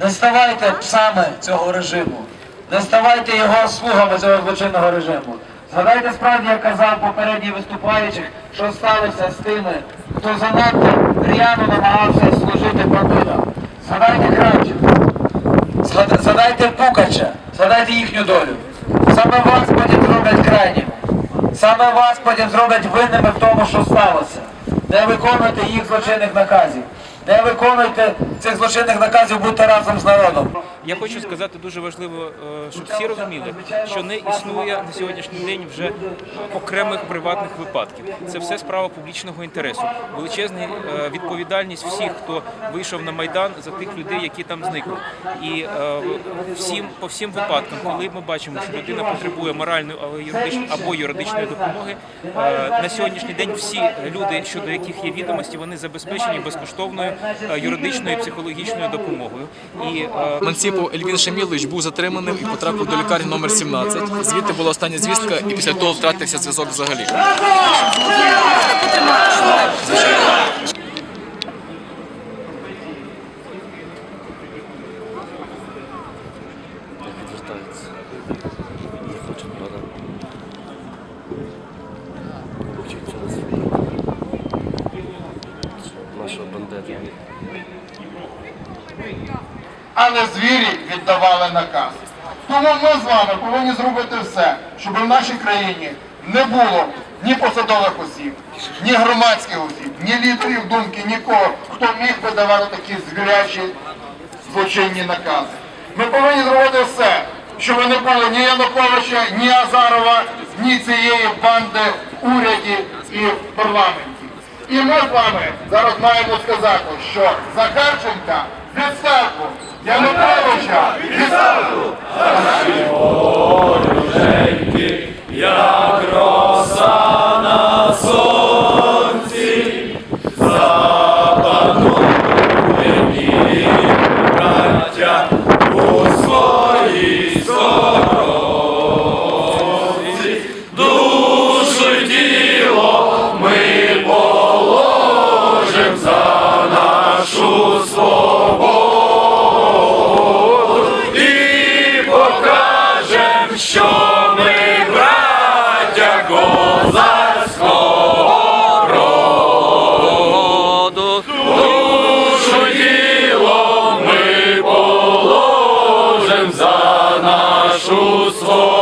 Не ставайте псами цього режиму, не ставайте його слугами цього злочинного режиму. Згадайте справді, як казав попередній виступаючих, що сталося з тими, хто занадто р'яно намагався служити бандитам. Згадайте Кравченка, згад- згадайте Пукача, згадайте їхню долю. Саме вас потім зроблять крайніми. Саме вас потім зроблять винними в тому, що сталося. Не виконуйте їх злочинних наказів. Не виконуйте цих злочинних наказів, будьте разом з народом. Я хочу сказати дуже важливо, е, щоб всі розуміли, що не існує на сьогоднішній день вже окремих приватних випадків. Це все справа публічного інтересу. Величезна е, відповідальність всіх, хто вийшов на майдан за тих людей, які там зникли. І е, всім по всім випадкам, коли ми бачимо, що людина потребує моральної або юридичної допомоги, на сьогоднішній день всі люди, щодо яких є відомості, вони забезпечені безкоштовною юридичною і психологічною допомогою. І е, Манціпов Ельвін Шамілович був затриманим і потрапив до лікарні номер 17. Звідти була остання звістка, і після того втратився зв'язок взагалі. Відвертається. Але звірі віддавали наказ. Тому ми з вами повинні зробити все, щоб в нашій країні не було ні посадових осіб, ні громадських осіб, ні лідерів думки, нікого, хто міг видавати такі звірячі злочинні накази. Ми повинні зробити все, щоб не було ні Януковича, ні Азарова, ні цієї банди в уряді і в парламенті. І ми з вами зараз маємо сказати, що Захарченка відставку, Януковича відставку. Нашу свободу.